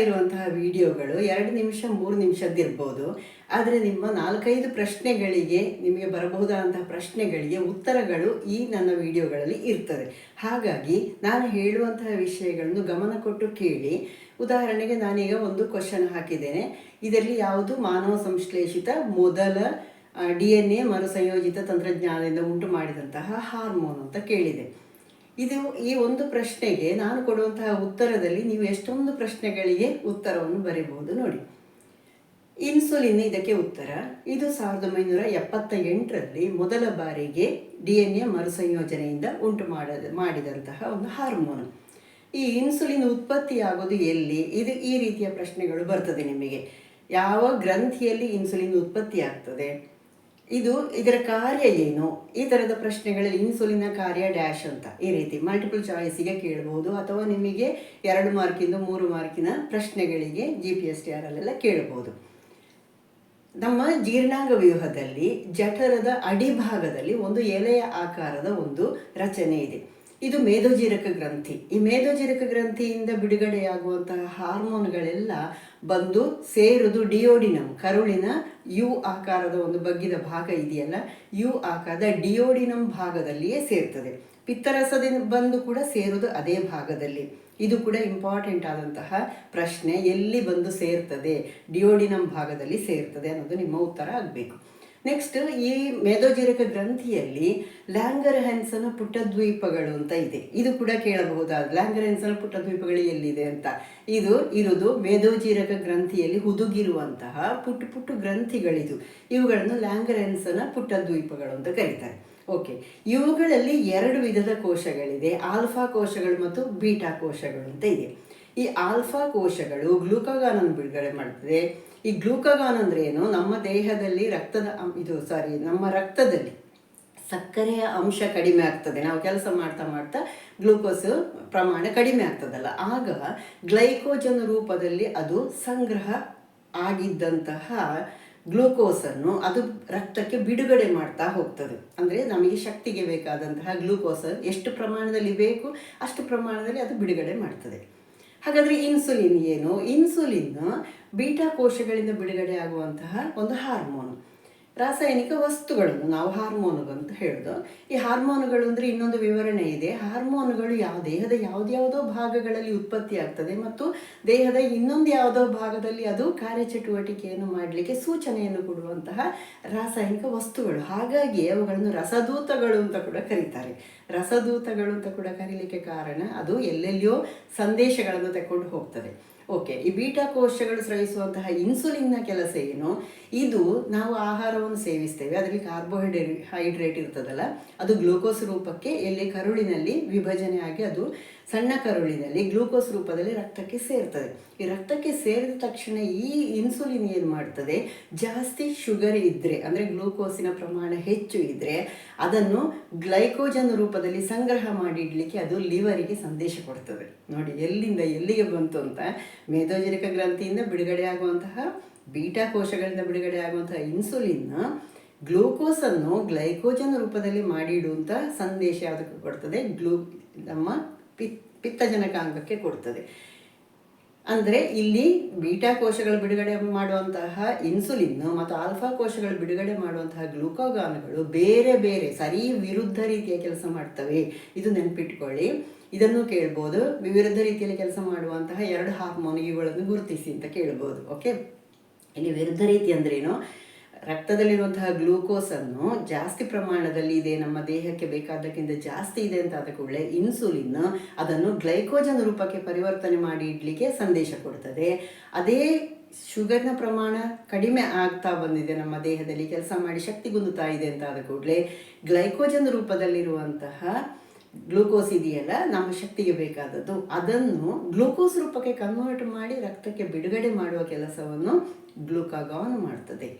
ಇರುವಂತಹ ವಿಡಿಯೋಗಳು ಎರಡು ನಿಮಿಷ, ಮೂರು ನಿಮಿಷದ್ದಿರ್ಬೋದು ಆದರೆ ನಿಮ್ಮ ನಾಲ್ಕೈದು ಪ್ರಶ್ನೆಗಳಿಗೆ, ನಿಮಗೆ ಬರಬಹುದಾದಂತಹ ಪ್ರಶ್ನೆಗಳಿಗೆ ಉತ್ತರಗಳು ಈ ನನ್ನ ವಿಡಿಯೋಗಳಲ್ಲಿ ಇರ್ತದೆ. ಹಾಗಾಗಿ ನಾನು ಹೇಳುವಂತಹ ವಿಷಯಗಳನ್ನು ಗಮನ ಕೊಟ್ಟು ಕೇಳಿ. ಉದಾಹರಣೆಗೆ ನಾನೀಗ ಒಂದು ಕ್ವಶನ್ ಹಾಕಿದ್ದೇನೆ. ಇದರಲ್ಲಿ ಯಾವುದು ಮಾನವ ಸಂಶ್ಲೇಷಿತ ಮೊದಲ ಡಿ ಎನ್ ಎ ಮರುಸಂಯೋಜಿತ ತಂತ್ರಜ್ಞಾನದಿಂದ ಉಂಟು ಮಾಡಿದಂತಹ ಹಾರ್ಮೋನ್ ಅಂತ ಕೇಳಿದೆ. ಇದು ಈ ಒಂದು ಪ್ರಶ್ನೆಗೆ ನಾನು ಕೊಡುವಂತಹ ಉತ್ತರದಲ್ಲಿ ನೀವು ಎಷ್ಟೊಂದು ಪ್ರಶ್ನೆಗಳಿಗೆ ಉತ್ತರವನ್ನು ಬರೀಬಹುದು ನೋಡಿ. ಇನ್ಸುಲಿನ್ ಇದಕ್ಕೆ ಉತ್ತರ, ಇದು ಸಾವಿರದ ಒಂಬೈನೂರ ಎಪ್ಪತ್ತ ಎಂಟರಲ್ಲಿ ಮೊದಲ ಬಾರಿಗೆ ಡಿ ಎನ್ ಎ ಮರುಸಂಯೋಜನೆಯಿಂದ ಉಂಟು ಮಾಡದ ಮಾಡಿದಂತಹ ಒಂದು ಹಾರ್ಮೋನ್. ಈ ಇನ್ಸುಲಿನ್ ಉತ್ಪತ್ತಿಯಾಗೋದು ಎಲ್ಲಿ? ಇದು ಈ ರೀತಿಯ ಪ್ರಶ್ನೆಗಳು ಬರ್ತದೆ ನಿಮಗೆ. ಯಾವ ಗ್ರಂಥಿಯಲ್ಲಿ ಇನ್ಸುಲಿನ್ ಉತ್ಪತ್ತಿ ಆಗ್ತದೆ ಇದು ಇದರ ಕಾರ್ಯ ಏನು? ಈ ಥರದ ಪ್ರಶ್ನೆಗಳಲ್ಲಿ ಇನ್ಸುಲಿನ ಕಾರ್ಯ ಡ್ಯಾಶ್ ಅಂತ ಈ ರೀತಿ. ಮಲ್ಟಿಪಲ್ ಚಾಯ್ಸಿಗೆ ಕೇಳಬಹುದು ಅಥವಾ ನಿಮಗೆ ಎರಡು ಮಾರ್ಕಿಂದ ಮೂರು ಮಾರ್ಕಿನ ಪ್ರಶ್ನೆಗಳಿಗೆ ಜಿ ಪಿ ಎಸ್ ಟಿ ಆರಲ್ಲೆಲ್ಲ ಕೇಳಬಹುದು. ನಮ್ಮ ಜೀರ್ಣಾಂಗ ವ್ಯೂಹದಲ್ಲಿ ಜಠರದ ಅಡಿಭಾಗದಲ್ಲಿ ಒಂದು ಎಲೆಯ ಆಕಾರದ ಒಂದು ರಚನೆ ಇದೆ. ಇದು ಮೇದೋಜೀರಕ ಗ್ರಂಥಿ. ಈ ಮೇಧೋಜೀರಕ ಗ್ರಂಥಿಯಿಂದ ಬಿಡುಗಡೆಯಾಗುವಂತಹ ಹಾರ್ಮೋನ್ಗಳೆಲ್ಲ ಬಂದು ಸೇರುದು ಡಿಯೋಡಿನಮ್ ಕರುಳಿನ ಯು ಆಕಾರದ ಒಂದು ಬಗ್ಗಿದ ಭಾಗ ಇದೆಯಲ್ಲ, ಯು ಆಕಾರದ ಡಿಯೋಡಿನಮ್ ಭಾಗದಲ್ಲಿಯೇ ಸೇರ್ತದೆ. ಪಿತ್ತರಸದಿಂದ ಬಂದು ಕೂಡ ಸೇರುವುದು ಅದೇ ಭಾಗದಲ್ಲಿ. ಇದು ಕೂಡ ಇಂಪಾರ್ಟೆಂಟ್ ಆದಂತಹ ಪ್ರಶ್ನೆ, ಎಲ್ಲಿ ಬಂದು ಸೇರ್ತದೆ? ಡಿಯೋಡಿನಮ್ ಭಾಗದಲ್ಲಿ ಸೇರ್ತದೆ ಅನ್ನೋದು ನಿಮ್ಮ ಉತ್ತರ ಆಗಬೇಕು. ನೆಕ್ಸ್ಟ್ ಈ ಮೇದೋಜೀರಕ ಗ್ರಂಥಿಯಲ್ಲಿ ಲ್ಯಾಂಗರ್ ಪುಟ್ಟ ದ್ವೀಪಗಳು ಅಂತ ಇದೆ. ಇದು ಕೂಡ ಕೇಳಬಹುದಾದ ಲ್ಯಾಂಗರ್ ಪುಟ್ಟ ದ್ವೀಪಗಳು ಎಲ್ಲಿದೆ ಅಂತ. ಇದು ಇರುವುದು ಮೇದೋಜೀರಕ ಗ್ರಂಥಿಯಲ್ಲಿ ಹುದುಗಿರುವಂತಹ ಪುಟ್ಟು ಪುಟ್ಟು ಗ್ರಂಥಿಗಳಿದು. ಇವುಗಳನ್ನು ಲ್ಯಾಂಗರ್ ಪುಟ್ಟ ದ್ವೀಪಗಳು ಅಂತ ಕರೀತಾರೆ. ಓಕೆ ಇವುಗಳಲ್ಲಿ ಎರಡು ವಿಧದ ಕೋಶಗಳಿದೆ. ಆಲ್ಫಾ ಕೋಶಗಳು ಮತ್ತು ಬೀಟಾ ಕೋಶಗಳು ಅಂತ ಇದೆ. ಈ ಆಲ್ಫಾ ಕೋಶಗಳು ಗ್ಲೂಕಾಗಾನನ್ನು ಬಿಡುಗಡೆ ಮಾಡ್ತದೆ. ಈ ಗ್ಲೂಕಾಗಾನ್ ಅಂದ್ರೆ ಏನು? ನಮ್ಮ ದೇಹದಲ್ಲಿ ರಕ್ತದ ಇದು ಸಾರಿ ನಮ್ಮ ರಕ್ತದಲ್ಲಿ ಸಕ್ಕರೆಯ ಅಂಶ ಕಡಿಮೆ ಆಗ್ತದೆ. ನಾವು ಕೆಲಸ ಮಾಡ್ತಾ ಮಾಡ್ತಾ ಗ್ಲೂಕೋಸ್ ಪ್ರಮಾಣ ಕಡಿಮೆ ಆಗ್ತದಲ್ಲ. ಆಗ ಗ್ಲೈಕೋಜನ್ ರೂಪದಲ್ಲಿ ಅದು ಸಂಗ್ರಹ ಆಗಿದ್ದಂತಹ ಗ್ಲೂಕೋಸನ್ನು ಅದು ರಕ್ತಕ್ಕೆ ಬಿಡುಗಡೆ ಮಾಡ್ತಾ ಹೋಗ್ತದೆ. ಅಂದರೆ ನಮಗೆ ಶಕ್ತಿಗೆ ಬೇಕಾದಂತಹ ಗ್ಲೂಕೋಸ್ ಎಷ್ಟು ಪ್ರಮಾಣದಲ್ಲಿ ಬೇಕು ಅಷ್ಟು ಪ್ರಮಾಣದಲ್ಲಿ ಅದು ಬಿಡುಗಡೆ ಮಾಡ್ತದೆ. ಹಾಗಾದರೆ ಇನ್ಸುಲಿನ್ ಏನು? ಇನ್ಸುಲಿನ್ ಬೀಟಾ ಕೋಶಗಳಿಂದ ಬಿಡುಗಡೆ ಆಗುವಂತಹ ಒಂದು ಹಾರ್ಮೋನ್ ರಾಸಾಯನಿಕ ವಸ್ತುಗಳನ್ನು, ನಾವು ಹಾರ್ಮೋನುಗಳು ಅಂತ ಹೇಳೋದು. ಈ ಹಾರ್ಮೋನುಗಳು ಅಂದರೆ ಇನ್ನೊಂದು ವಿವರಣೆ ಇದೆ. ಹಾರ್ಮೋನುಗಳು ಯಾವ ದೇಹದ ಯಾವುದ್ಯಾವುದೋ ಭಾಗಗಳಲ್ಲಿ ಉತ್ಪತ್ತಿ ಆಗ್ತದೆ ಮತ್ತು ದೇಹದ ಇನ್ನೊಂದು ಯಾವುದೋ ಭಾಗದಲ್ಲಿ ಅದು ಕಾರ್ಯಚಟುವಟಿಕೆಯನ್ನು ಮಾಡಲಿಕ್ಕೆ ಸೂಚನೆಯನ್ನು ಕೊಡುವಂತಹ ರಾಸಾಯನಿಕ ವಸ್ತುಗಳು. ಹಾಗಾಗಿ ಅವುಗಳನ್ನು ರಸದೂತಗಳು ಅಂತ ಕೂಡ ಕರೀತಾರೆ. ರಸದೂತಗಳು ಅಂತ ಕೂಡ ಕರೀಲಿಕ್ಕೆ ಕಾರಣ ಅದು ಎಲ್ಲೆಲ್ಲಿಯೋ ಸಂದೇಶಗಳನ್ನು ತಗೊಂಡು ಹೋಗ್ತದೆ. ಓಕೆ ಈ ಬೀಟಾ ಕೋಶಗಳು ಸ್ರವಿಸುವಂತಹ ಇನ್ಸುಲಿನ್ನ ಕೆಲಸ ಏನು? ಇದು ನಾವು ಆಹಾರವನ್ನು ಸೇವಿಸ್ತೇವೆ, ಅದರಲ್ಲಿ ಕಾರ್ಬೋಹೈಡ್ರೇ ಹೈಡ್ರೇಟ್ ಇರ್ತದಲ್ಲ, ಅದು ಗ್ಲೂಕೋಸ್ ರೂಪಕ್ಕೆ ಎಲ್ಲಿ ಕರುಳಿನಲ್ಲಿ ವಿಭಜನೆ ಆಗಿ ಅದು ಸಣ್ಣ ಕರುಳಿನಲ್ಲಿ ಗ್ಲೂಕೋಸ್ ರೂಪದಲ್ಲಿ ರಕ್ತಕ್ಕೆ ಸೇರ್ತದೆ. ಈ ರಕ್ತಕ್ಕೆ ಸೇರಿದ ತಕ್ಷಣ ಈ ಇನ್ಸುಲಿನ್ ಏನು ಮಾಡ್ತದೆ? ಜಾಸ್ತಿ ಶುಗರ್ ಇದ್ದರೆ ಅಂದರೆ ಗ್ಲೂಕೋಸಿನ ಪ್ರಮಾಣ ಹೆಚ್ಚು ಇದ್ದರೆ ಅದನ್ನು ಗ್ಲೈಕೋಜನ್ ರೂಪದಲ್ಲಿ ಸಂಗ್ರಹ ಮಾಡಿ ಇಡಲಿಕ್ಕೆ ಅದು ಲಿವರಿಗೆ ಸಂದೇಶ ಕೊಡ್ತದೆ. ನೋಡಿ, ಎಲ್ಲಿಂದ ಎಲ್ಲಿಗೆ ಬಂತು ಅಂತ ಮೇದೋಜನಿಕ ಗ್ರಂಥಿಯಿಂದ ಬಿಡುಗಡೆಯಾಗುವಂತಹ ಬೀಟಾ ಕೋಶಗಳಿಂದ ಬಿಡುಗಡೆ ಆಗುವಂತಹ ಇನ್ಸುಲಿನ್ ಗ್ಲೂಕೋಸನ್ನು ಗ್ಲೈಕೋಜನ್ ರೂಪದಲ್ಲಿ ಮಾಡಿಡುವಂಥ ಸಂದೇಶ ಯಾವುದಕ್ಕೆ ಕೊಡ್ತದೆ? ಗ್ಲೂ ನಮ್ಮ ಪಿತ್ ಪಿತ್ತಜನಕಾಂಗಕ್ಕೆ ಕೊಡ್ತದೆ. ಅಂದರೆ ಇಲ್ಲಿ ಬೀಟಾ ಕೋಶಗಳು ಬಿಡುಗಡೆ ಮಾಡುವಂತಹ ಇನ್ಸುಲಿನ್ ಮತ್ತು ಆಲ್ಫಾ ಕೋಶಗಳು ಬಿಡುಗಡೆ ಮಾಡುವಂತಹ ಗ್ಲೂಕೋಗಾನ್ಗಳು ಬೇರೆ ಬೇರೆ ಸರಿ ವಿರುದ್ಧ ರೀತಿಯ ಕೆಲಸ ಮಾಡ್ತವೆ. ಇದು ನೆನ್ಪಿಟ್ಕೊಳ್ಳಿ. ಇದನ್ನು ಕೇಳ್ಬೋದು. ವಿವಿಧ ರೀತಿಯಲ್ಲಿ ಕೆಲಸ ಮಾಡುವಂತಹ ಎರಡು ಹಾರ್ಮೋನ್ ಇವುಗಳನ್ನು ಗುರುತಿಸಿ ಅಂತ ಕೇಳ್ಬೋದು. ಓಕೆ ಇಲ್ಲಿ ವಿರುದ್ಧ ರೀತಿ ಅಂದ್ರೇನು? ರಕ್ತದಲ್ಲಿರುವಂತಹ ಗ್ಲೂಕೋಸನ್ನು ಜಾಸ್ತಿ ಪ್ರಮಾಣದಲ್ಲಿ ಇದೆ, ನಮ್ಮ ದೇಹಕ್ಕೆ ಬೇಕಾದಕ್ಕಿಂತ ಜಾಸ್ತಿ ಇದೆ ಅಂತ ಆದ ಕೂಡಲೇ ಇನ್ಸುಲಿನ್ ಅದನ್ನು ಗ್ಲೈಕೋಜನ್ ರೂಪಕ್ಕೆ ಪರಿವರ್ತನೆ ಮಾಡಿ ಇಡ್ಲಿಕ್ಕೆ ಸಂದೇಶ ಕೊಡ್ತದೆ. ಅದೇ ಶುಗರ್ನ ಪ್ರಮಾಣ ಕಡಿಮೆ ಆಗ್ತಾ ಬಂದಿದೆ, ನಮ್ಮ ದೇಹದಲ್ಲಿ ಕೆಲಸ ಮಾಡಿ ಶಕ್ತಿಗುಂದುತ್ತಾ ಇದೆ ಅಂತ ಆದ ಕೂಡಲೇ ಗ್ಲೈಕೋಜನ್ ರೂಪದಲ್ಲಿರುವಂತಹ ಗ್ಲೂಕೋಸ್ ಇದೆಯಲ್ಲ, ನಮ್ಮ ಶಕ್ತಿಗೆ ಬೇಕಾದದ್ದು. ಅದನ್ನು ಗ್ಲೂಕೋಸ್ ರೂಪಕ್ಕೆ ಕನ್ವರ್ಟ್ ಮಾಡಿ ರಕ್ತಕ್ಕೆ ಬಿಡುಗಡೆ ಮಾಡುವ ಕೆಲಸವನ್ನು ಗ್ಲೂಕಾಗಾನ್ ಮಾಡ್ತದೆ.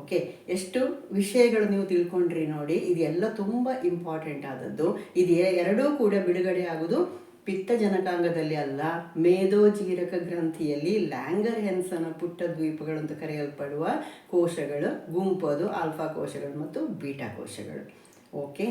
ಓಕೆ ಎಷ್ಟು ವಿಷಯಗಳು ನೀವು ತಿಳ್ಕೊಂಡ್ರಿ ನೋಡಿ, ಇದೆಲ್ಲ ತುಂಬ ಇಂಪಾರ್ಟೆಂಟ್ ಆದದ್ದು. ಇದು ಎರಡೂ ಕೂಡ ಬಿಡುಗಡೆ ಆಗೋದು ಪಿತ್ತಜನಕಾಂಗದಲ್ಲಿ ಅಲ್ಲ ಮೇದೋಜೀರಕ ಗ್ರಂಥಿಯಲ್ಲಿ ಲ್ಯಾಂಗರ್ ಹೆನ್ಸನ ಪುಟ್ಟ ದ್ವೀಪಗಳು ಅಂತ ಕರೆಯಲ್ಪಡುವ ಕೋಶಗಳು, ಗುಂಪು ಅದು, ಆಲ್ಫಾ ಕೋಶಗಳು ಮತ್ತು ಬೀಟಾ ಕೋಶಗಳು. ಓಕೆ